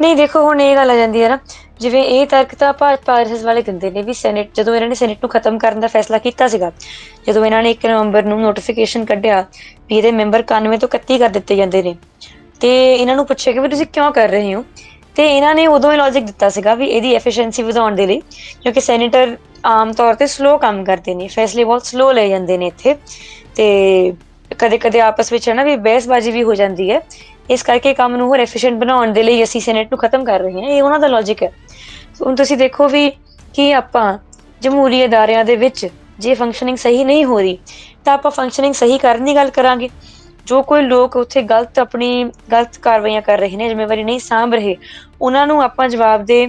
ਨਹੀਂ, ਦੇਖੋ, ਹੁਣ ਇਹ ਗੱਲ ਆ ਜਾਂਦੀ ਹੈ ਨਾ, ਜਿਵੇਂ ਇਹ ਤਰਕ ਤਾਂ ਆਪਾਂ ਪਾਰਸ ਵਾਲੇ ਦਿੰਦੇ ਨੇ ਵੀ ਸੈਨੇਟ ਜਦੋਂ ਇਹਨਾਂ ਨੇ ਸੈਨੇਟ ਨੂੰ ਖਤਮ ਕਰਨ ਦਾ ਫੈਸਲਾ ਕੀਤਾ ਸੀਗਾ, ਜਦੋਂ ਇਹਨਾਂ ਨੇ 1 ਨਵੰਬਰ ਨੂੰ ਨੋਟੀਫਿਕੇਸ਼ਨ ਕੱਢਿਆ ਵੀ ਇਹਦੇ ਮੈਂਬਰ 91 ਤੋਂ 31 ਕਰ ਦਿੱਤੇ ਜਾਂਦੇ ਨੇ, ਤੇ ਇਹਨਾਂ ਨੂੰ ਪੁੱਛਿਆ ਕਿ ਵੀ ਤੁਸੀਂ ਕਿਉਂ ਕਰ ਰਹੇ ਹੋ? ਤੇ ਇਹਨਾਂ ਨੇ ਉਦੋਂ ਹੀ ਲੌਜੀਕ ਦਿੱਤਾ ਸੀਗਾ ਵੀ ਇਹਦੀ ਐਫੀਸ਼ੀਐਂਸੀ ਵਧਾਉਣ ਦੇ ਲਈ, ਕਿਉਂਕਿ ਸੈਨੇਟਰ ਆਮ ਤੌਰ ਤੇ ਸਲੋ ਕੰਮ ਕਰਦੇ ਨੇ, ਫੈਸਲੇ ਬਹੁਤ ਸਲੋ ਲੈ ਜਾਂਦੇ ਨੇ ਇੱਥੇ, ਤੇ ਕਦੇ-ਕਦੇ ਆਪਸ ਵਿੱਚ ਹੈ ਨਾ ਵੀ ਬਹਿਸਬਾਜ਼ੀ ਵੀ ਹੋ ਜਾਂਦੀ ਹੈ ਇਸ ਕਰਕੇ ਕੰਮ ਨੂੰ ਹੋਰ ਐਫੀਸ਼ੀਐਂਟ ਬਣਾਉਣ ਦੇ ਲਈ ਅਸੀਂ ਸੈਨੇਟ ਨੂੰ ਖਤਮ ਕਰ ਰਹੇ ਹਾਂ। ਇਹ ਉਹਨਾਂ ਦਾ ਲੌਜੀਕ ਹੈ। ਹੁਣ ਤੁਸੀਂ ਦੇਖੋ ਵੀ ਕਿ ਆਪਾਂ ਜਮਹੂਰੀ ਅਦਾਰਿਆਂ ਦੇ ਵਿੱਚ ਜੇ ਫੰਕਸ਼ਨਿੰਗ ਸਹੀ ਨਹੀਂ ਹੋ ਰਹੀ, ਤਾਂ ਆਪਾਂ ਫੰਕਸ਼ਨਿੰਗ ਸਹੀ ਕਰਨ ਦੀ ਗੱਲ ਕਰਾਂਗੇ। ਜੋ ਕੋਈ ਲੋਕ ਉੱਥੇ ਗਲਤ ਆਪਣੀ ਗਲਤ ਕਾਰਵਾਈਆਂ ਕਰ ਰਹੇ ਨੇ, ਜ਼ਿੰਮੇਵਾਰੀ ਨਹੀਂ ਸਾਂਭ ਰਹੇ, ਉਹਨਾਂ ਨੂੰ ਆਪਾਂ ਜਵਾਬ ਦੇ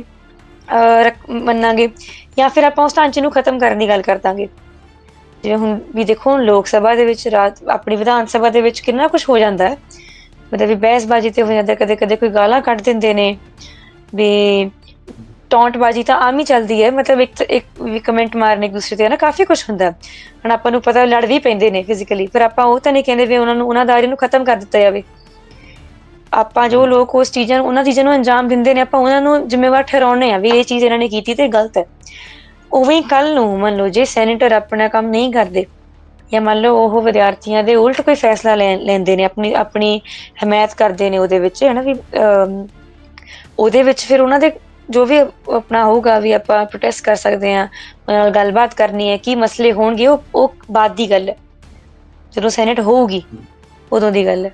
ਮੰਨਾਂਗੇ ਜਾਂ ਫਿਰ ਆਪਾਂ ਉਸ ਢਾਂਚੇ ਨੂੰ ਖਤਮ ਕਰਨ ਦੀ ਗੱਲ ਕਰ ਦਾਂਗੇ। ਜਿਵੇਂ ਹੁਣ ਵੀ ਦੇਖੋ, ਹੁਣ ਲੋਕ ਸਭਾ ਦੇ ਵਿੱਚ ਰਾਤ ਆਪਣੀ ਵਿਧਾਨ ਸਭਾ ਦੇ ਵਿੱਚ ਕਿੰਨਾ ਕੁਝ ਹੋ ਜਾਂਦਾ ਹੈ। ਮਤਲਬ ਵੀ ਬਹਿਸਬਾਜ਼ੀ ਤੇ ਹੋ ਜਾਂਦਾ ਕਦੇ ਕਦੇ ਕੋਈ ਗਾਲਾਂ ਕੱਢ ਦਿੰਦੇ ਨੇ ਵੀ ਟੌਂਟਬਾਜ਼ੀ ਤਾਂ ਆਮ ਹੀ ਚੱਲਦੀ ਹੈ ਮਤਲਬ ਇੱਕ ਇੱਕ ਵੀ ਕਮੈਂਟ ਮਾਰਨੇ ਦੂਸਰੇ ਤੇ ਨਾ ਕਾਫੀ ਕੁਝ ਹੁੰਦਾ ਹੁਣ ਆਪਾਂ ਨੂੰ ਪਤਾ ਲੜ ਵੀ ਪੈਂਦੇ ਨੇ ਫਿਜ਼ੀਕਲੀ ਪਰ ਆਪਾਂ ਉਹ ਤਾਂ ਨਹੀਂ ਕਹਿੰਦੇ ਵੀ ਉਹਨਾਂ ਨੂੰ ਉਹਨਾਂ ਦਾਇਰੇ ਨੂੰ ਖਤਮ ਕਰ ਦਿੱਤਾ ਜਾਵੇ। ਆਪਾਂ ਜੋ ਲੋਕ ਉਸ ਚੀਜ਼ਾਂ ਉਹਨਾਂ ਚੀਜ਼ਾਂ ਨੂੰ ਅੰਜਾਮ ਦਿੰਦੇ ਨੇ ਆਪਾਂ ਉਹਨਾਂ ਨੂੰ ਜ਼ਿੰਮੇਵਾਰ ਠਹਿਰਾਉਣੇ ਆ ਵੀ ਇਹ ਚੀਜ਼ ਇਹਨਾਂ ਨੇ ਕੀਤੀ ਤੇ ਗਲਤ ਹੈ। ਉਵੇਂ ਕੱਲ ਨੂੰ ਮੰਨ ਲਓ ਜੇ ਸੈਨੇਟਰ ਆਪਣਾ ਕੰਮ ਨਹੀਂ ਕਰਦੇ ਜਾਂ ਮੰਨ ਲਓ ਉਹ ਵਿਦਿਆਰਥੀਆਂ ਦੇ ਉਲਟ ਕੋਈ ਫੈਸਲਾ ਲੈਂਦੇ ਨੇ ਆਪਣੀ ਆਪਣੀ ਹਮਾਇਤ ਕਰਦੇ ਨੇ ਉਹਦੇ ਵਿੱਚ ਹਨਾ ਵੀ ਉਹਦੇ ਵਿੱਚ ਫਿਰ ਉਹਨਾਂ ਦੇ ਜੋ ਵੀ ਆਪਣਾ ਹੋਊਗਾ ਵੀ ਆਪਾਂ ਪ੍ਰੋਟੈਸਟ ਕਰ ਸਕਦੇ ਆ ਗੱਲਬਾਤ ਕਰਨੀ ਹੈ ਕੀ ਮਸਲੇ ਹੋਣਗੇ ਉਹ ਉਹ ਬਾਅਦ ਦੀ ਗੱਲ ਹੈ। ਜਦੋਂ ਸੈਨੇਟ ਹੋਊਗੀ ਉਦੋਂ ਦੀ ਗੱਲ ਹੈ।